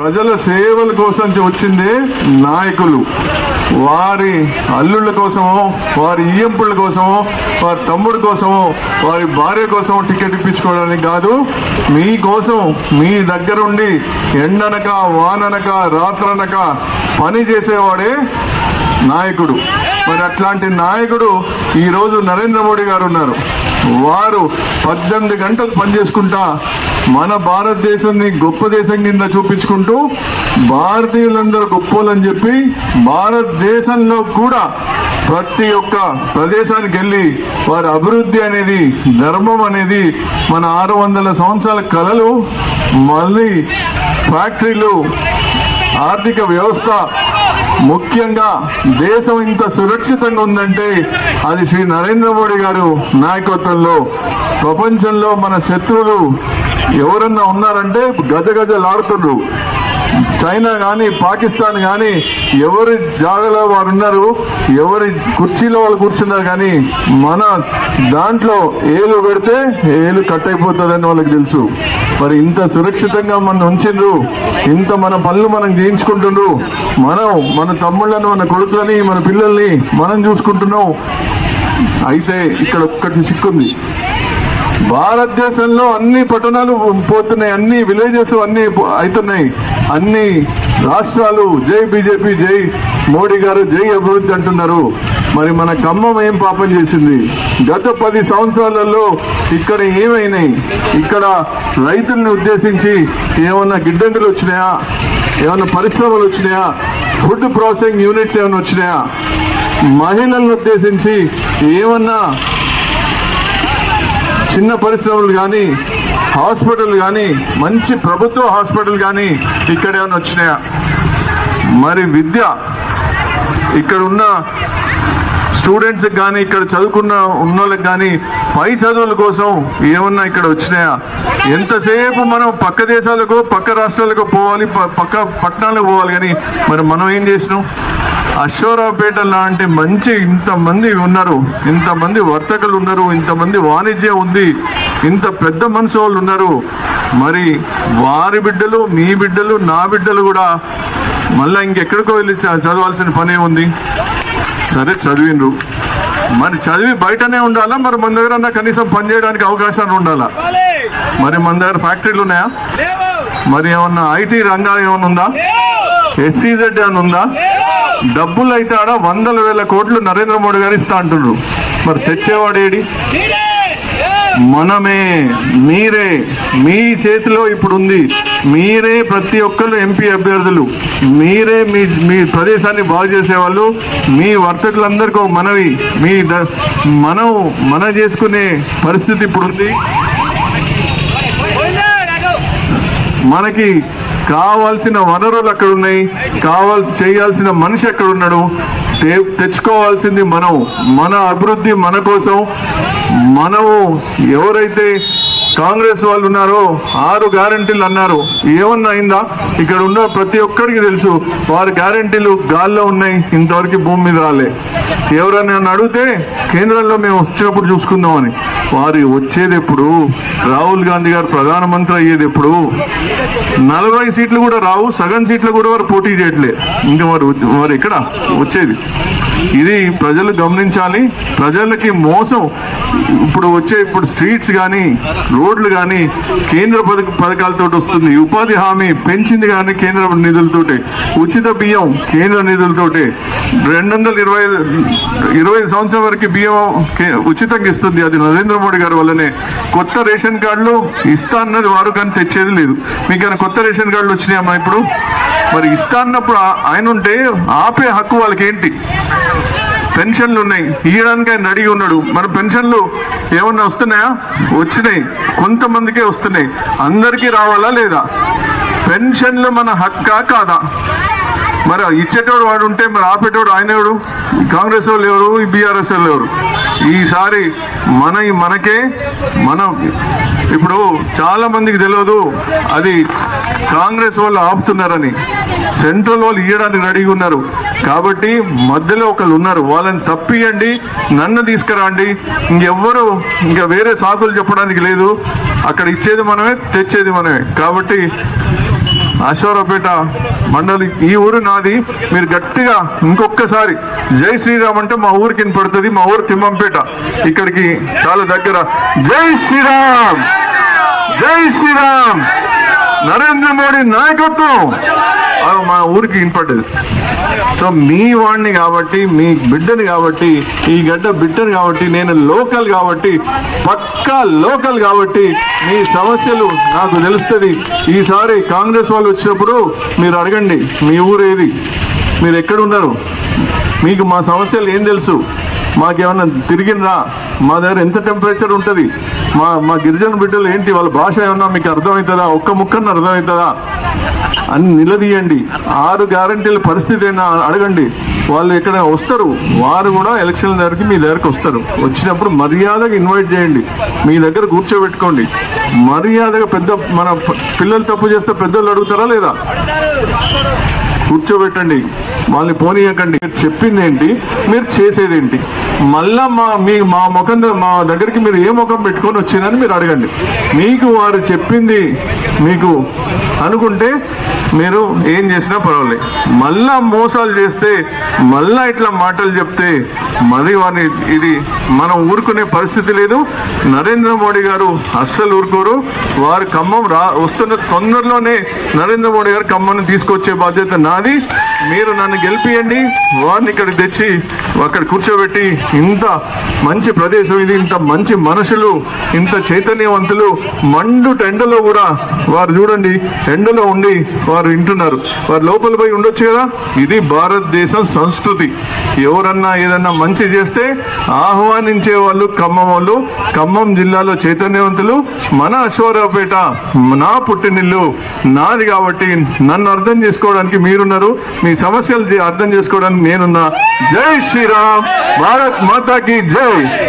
ప్రజల సేవల కోసం వచ్చిందే నాయకులు. వారి అల్లుళ్ళ కోసమో వారి ఈఎంపుల కోసమో వారి తమ్ముడు కోసమో వారి భార్య కోసమో టికెట్ ఇప్పించుకోవడానికి కాదు మీకోసం మీ దగ్గరుండి ఎండనక వాననక రాత్రనక పని చేసేవాడే నాయకుడు. మరి అట్లాంటి నాయకుడు ఈరోజు నరేంద్ర మోడీ గారు ఉన్నారు. వారు పద్దెనిమిది గంటలు పనిచేసుకుంటా మన భారతదేశాన్ని గొప్ప దేశం కింద చూపించుకుంటూ భారతీయులందరూ గొప్పోలని చెప్పి భారతదేశంలో కూడా ప్రతి ఒక్క ప్రదేశానికి వెళ్ళి వారి అభివృద్ధి అనేది ధర్మం అనేది మన ఆరు వందల సంవత్సరాల కళలు మళ్ళీ ఫ్యాక్టరీలు ఆర్థిక వ్యవస్థ ముఖ్యంగా దేశం ఇంత సురక్షితంగా ఉందంటే అది శ్రీ నరేంద్ర మోడీ గారు నాయకత్వంలో ప్రపంచంలో మన శత్రువులు ఎవరన్నా ఉన్నారంటే గజ చైనా కానీ పాకిస్తాన్ కానీ ఎవరి జాగాలో వారు ఉన్నారు ఎవరి కుర్చీలో వాళ్ళు కూర్చున్నారు కానీ మన దాంట్లో ఏలు పెడితే ఏలు కట్ అయిపోతుందని వాళ్ళకి తెలుసు. మరి ఇంత సురక్షితంగా మనం ఉంచిండ్రు ఇంత మన పనులు మనం చేయించుకుంటుండ్రు మనం మన తమ్ముళ్ళని మన కొడుకులని మన పిల్లల్ని మనం చూసుకుంటున్నాం. అయితే ఇక్కడ ఒక్కటి చిక్కుంది భారతదేశంలో అన్ని పట్టణాలు పోతున్నాయి అన్ని విలేజెస్ అన్ని అవుతున్నాయి అన్ని రాష్ట్రాలు జై బీజేపీ జై మోడీ గారు జై అభివృద్ధి అంటున్నారు. మరి మన ఖమ్మం ఏం పాపం చేసింది? గత పది సంవత్సరాలలో ఇక్కడ ఏమైనాయి? ఇక్కడ రైతుల్ని ఉద్దేశించి ఏమన్నా గిడ్డంగులు వచ్చినాయా? ఏమన్నా పరిశ్రమలు వచ్చినాయా? ఫుడ్ ప్రాసెసింగ్ యూనిట్స్ ఏమైనా వచ్చినాయా? మహిళలను ఉద్దేశించి ఏమన్నా చిన్న పరిశ్రమలు కానీ హాస్పిటల్ కానీ మంచి ప్రభుత్వ హాస్పిటల్ కానీ ఇక్కడ ఏమైనా వచ్చినాయా? మరి విద్య ఇక్కడ ఉన్న స్టూడెంట్స్ కానీ ఇక్కడ చదువుకున్న ఉన్నోళ్ళకి కానీ పై చదువుల కోసం ఏమన్నా ఇక్కడ వచ్చినాయా? ఎంతసేపు మనం పక్క దేశాలకు పక్క రాష్ట్రాలకు పోవాలి ప- పక్క పట్టణాలకు పోవాలి కానీ మరి మనం ఏం చేసినాం? అశ్వరావుపేట లాంటి మంచి ఇంతమంది ఉన్నారు ఇంతమంది వర్తకులు ఉన్నారు ఇంతమంది వాణిజ్యం ఉంది ఇంత పెద్ద మనసు వాళ్ళు ఉన్నారు. మరి వారి బిడ్డలు మీ బిడ్డలు నా బిడ్డలు కూడా మళ్ళీ ఇంకెక్కడికో వెళ్ళి చదవాల్సిన పనే ఉంది సరే చదివిండ్రు మరి చదివి బయటనే ఉండాలా? మరి మన దగ్గర అన్నా కనీసం పనిచేయడానికి అవకాశాలు ఉండాలా? మరి మన దగ్గర ఫ్యాక్టరీలు ఉన్నాయా? మరి ఏమన్నా ఐటీ రంగాలు ఏమన్నా ఉందా? ఎస్సీజెడ్ ఏమన్నా ఉందా? డబ్బులు అయితే ఆడ వందల వేల కోట్లు నరేంద్ర మోడీ గారు ఇస్తా అంటున్నారు. మరి తెచ్చేవాడు ఏడి? మనమే మీరే మీ చేతిలో ఇప్పుడు ఉంది మీరే ప్రతి ఒక్కరు ఎంపీ అభ్యర్థులు. మీరే మీ మీ ప్రదేశాన్ని బాగు చేసేవాళ్ళు. మీ వర్తకులందరికీ మనవి. మీ ద- మనం మన చేసుకునే పరిస్థితి ఇప్పుడు ఉంది మనకి కావాల్సిన వనరులు అక్కడ ఉన్నాయి కావాల్సి చేయాల్సిన మనిషి అక్కడ ఉన్నాడు తెచ్చుకోవాల్సింది మనం. మన అభివృద్ధి మన కోసం. మనము ఎవరైతే కాంగ్రెస్ వాళ్ళు ఉన్నారో ఆరు గ్యారంటీలు అన్నారు. ఏమన్నా అయిందా? ఇక్కడ ఉన్న ప్రతి ఒక్కరికి తెలుసు. వారి గ్యారంటీలు గాల్లో ఉన్నాయి. ఇంతవరకు భూమి మీద రాలే. ఎవరన్నా నన్ను అడిగితే కేంద్రంలో మేము వచ్చినప్పుడు చూసుకుందామని. వారు వచ్చేది ఎప్పుడు రాహుల్ గాంధీ గారు ప్రధానమంత్రి అయ్యేది ఎప్పుడు నలభై సీట్లు కూడా రావు సగం సీట్లు కూడా వారు పోటీ చేయట్లే. ఇంకా వారు వారు ఎక్కడ? వచ్చేది. ఇది ప్రజలు గమనించాలి. ప్రజలకి మోసం. ఇప్పుడు వచ్చే ఇప్పుడు స్ట్రీట్స్ కానీ రోడ్లు కానీ కేంద్ర పథక పథకాలతో వస్తుంది. ఉపాధి హామీ పెంచింది కానీ కేంద్ర నిధులతోటి. ఉచిత బియ్యం కేంద్ర నిధులతోటి. రెండు వందల ఇరవై ఇరవై సంవత్సరం వరకు బియ్యం కే- ఉచితంగా ఇస్తుంది అది నరేంద్ర మోడీ గారి వల్లనే. కొత్త రేషన్ కార్డులు ఇస్తా అన్నది వారు కానీ తెచ్చేది లేదు. మీకు కొత్త రేషన్ కార్డులు వచ్చినాయమ్మా ఇప్పుడు? మరి ఇస్తా అన్నప్పుడు ఆయన ఉంటే ఆపే హక్కు వాళ్ళకి ఏంటి పెన్షన్లు ఉన్నాయి. ఇవ్వడానికైనా ఆయన అడిగి ఉన్నాడు. మన పెన్షన్లు ఏమన్నా వస్తున్నాయా? వచ్చినాయి. కొంతమందికే వస్తున్నాయి. అందరికీ రావాలా లేదా? పెన్షన్లు మన హక్కా కాదా? మరి ఇచ్చేటోడు వాడు ఉంటే మరి ఆపేటోడు ఆయన ఎవడు కాంగ్రెస్ వాళ్ళు ఎవరు? బీఆర్ఎస్ వాళ్ళు ఎవరు? ఈసారి మన మనకే మనం. ఇప్పుడు చాలా మందికి తెలియదు అది కాంగ్రెస్ వాళ్ళు ఆపుతున్నారని. సెంట్రల్ వాళ్ళు ఇవ్వడానికి రెడీగా ఉన్నారు. కాబట్టి మధ్యలో ఒకళ్ళు ఉన్నారు. వాళ్ళని తప్పియండి నన్ను తీసుకురండి. ఇంకెవ్వరు ఇంకా వేరే సాకులు చెప్పడానికి లేదు. అక్కడ ఇచ్చేది మనమే తెచ్చేది మనమే. కాబట్టి అశ్వరపేట మండలి ఈ ఊరు నాది. మీరు గట్టిగా ఇంకొకసారి జై శ్రీరామ్ అంటే మా ఊరికి పడుతుంది మా ఊరు తిమ్మంపేట. ఇక్కడికి చాలా దగ్గర. జై శ్రీరామ్! జై శ్రీరామ్. నరేంద్ర మోడీ నాయకత్వం. మా ఊరికి వినపడ్డది సో మీ వాడిని కాబట్టి మీ బిడ్డని కాబట్టి ఈ గడ్డ బిడ్డని కాబట్టి నేను లోకల్ కాబట్టి పక్కా లోకల్ కాబట్టి మీ సమస్యలు నాకు తెలుస్తుంది. ఈసారి కాంగ్రెస్ వాళ్ళు వచ్చినప్పుడు మీరు అడగండి మీ ఊరు ఏది మీరు ఎక్కడ ఉన్నారు? మీకు మా సమస్యలు ఏం తెలుసు? మాకేమన్నా తిరిగిందా? మా దగ్గర ఎంత టెంపరేచర్ ఉంటుంది? మా మా గిరిజన బిడ్డలు ఏంటి? వాళ్ళ భాష ఏమన్నా మీకు అర్థమవుతుందా? ఒక్క ముక్కన్న అర్థమవుతుందా? అని నిలదీయండి. ఆరు గ్యారంటీల పరిస్థితి అయినా అడగండి. వాళ్ళు ఎక్కడ వస్తారు? వారు కూడా ఎలక్షన్ దగ్గరికి మీ దగ్గరకు వస్తారు. వచ్చినప్పుడు మర్యాదగా ఇన్వైట్ చేయండి. మీ దగ్గర కూర్చోబెట్టుకోండి. మర్యాదగా పెద్ద మన పిల్లలు తప్పు చేస్తే పెద్దలు అడుగుతారా లేదా? కూర్చోబెట్టండి. వాళ్ళని పోనీయకండి. చెప్పింది ఏంటి మీరు చేసేది ఏంటి మళ్ళా మా మీ మా ముఖం మా దగ్గరికి మీరు ఏ ముఖం పెట్టుకొని వచ్చిందని మీరు అడగండి. మీకు వారు చెప్పింది మీకు అనుకుంటే మీరు ఏం చేసినా పర్వాలేదు మళ్ళా మోసాలు చేస్తే మళ్ళా ఇట్లా మాటలు చెప్తే మరి వారిని ఇది మనం ఊరుకునే పరిస్థితి లేదు. నరేంద్ర మోడీ గారు అస్సలు ఊరుకోరు. వారు ఖమ్మం రా వస్తున్న తొందరలోనే నరేంద్ర మోడీ గారు ఖమ్మం తీసుకొచ్చే బాధ్యత నాది మీరు నన్ను గెలిపియండి. వారిని ఇక్కడికి తెచ్చి అక్కడ కూర్చోబెట్టి ఇంత మంచి ప్రదేశం ఇది ఇంత మంచి మనుషులు ఇంత చైతన్యవంతులు మండు ఎండలో కూడా వారు చూడండి ఎండలో ఉండి వారు వింటున్నారు. వారు లోపల పోయి ఉండొచ్చు కదా? ఇది భారతదేశం సంస్కృతి. ఎవరన్నా ఏదన్నా మంచి చేస్తే ఆహ్వానించే వాళ్ళు ఖమ్మం వాళ్ళు ఖమ్మం జిల్లాలో చైతన్యవంతులు. మన అశ్వరావుపేట నా పుట్టినిల్లు నాది కాబట్టి నన్ను అర్థం చేసుకోవడానికి మీరు ఉన్నారు. మీ సమస్యలు అర్థం చేసుకోవడానికి నేనున్నా. జై శ్రీరామ్. భారత్ మాతాకి జై.